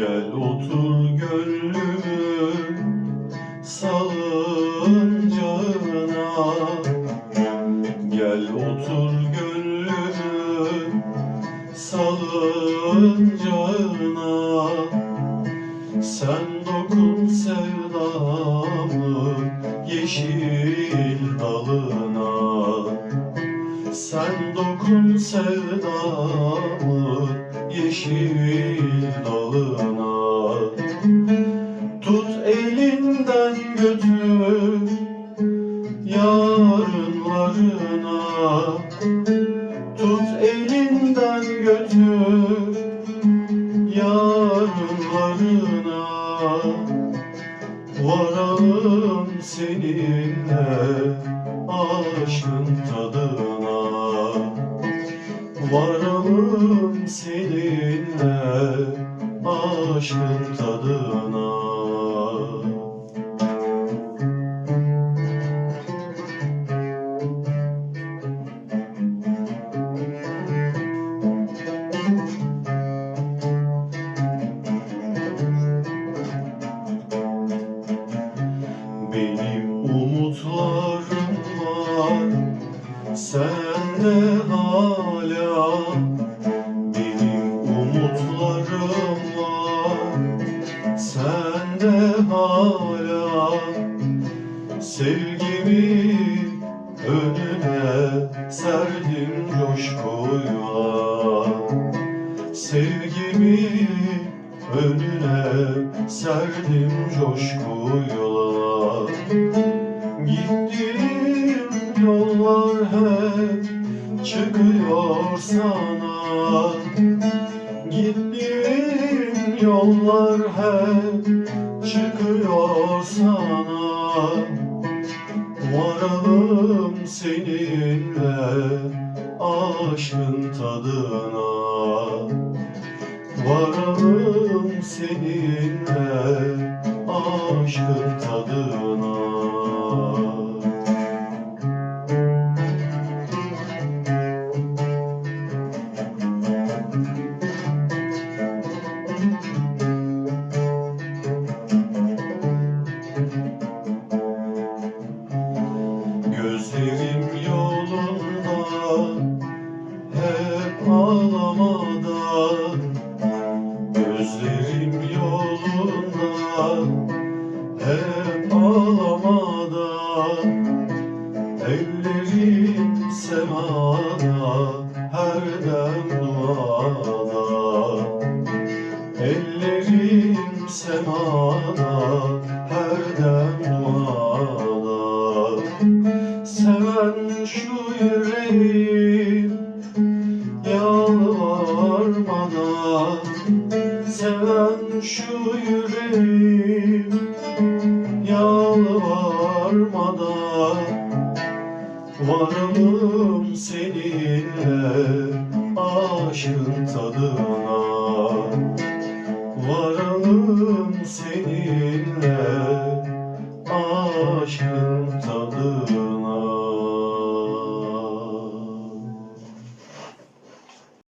Gel otur gönlümün salıncağına Gel otur gönlümün salıncağına Sen dokun sevdamı yeşil dalına. Sen dokun sevdamı yeşil dalına. Tut elinden götür yarınlarına. Tut elinden götür yarınlarına. Varalım seninle aşkın tadına. Varalım seninle aşkın tadına. Benim umutlarım var sende Sevgimi önüne serdim coşkuyla Sevgimi önüne serdim coşkuyla Gittiğim yollar hep çıkıyor sana. Gittiğim yollar hep çıkıyor sana Varalım seninle aşkın tadına. Varalım seninle aşkın tadına hep ağlamadan Ellerim semada her dem duada Ellerim semada her dem duada Seven şu yüreğim yalvarmadan Seven şu yüreğim Varım seninle aşkın tadına. Varalım seninle aşkın tadına.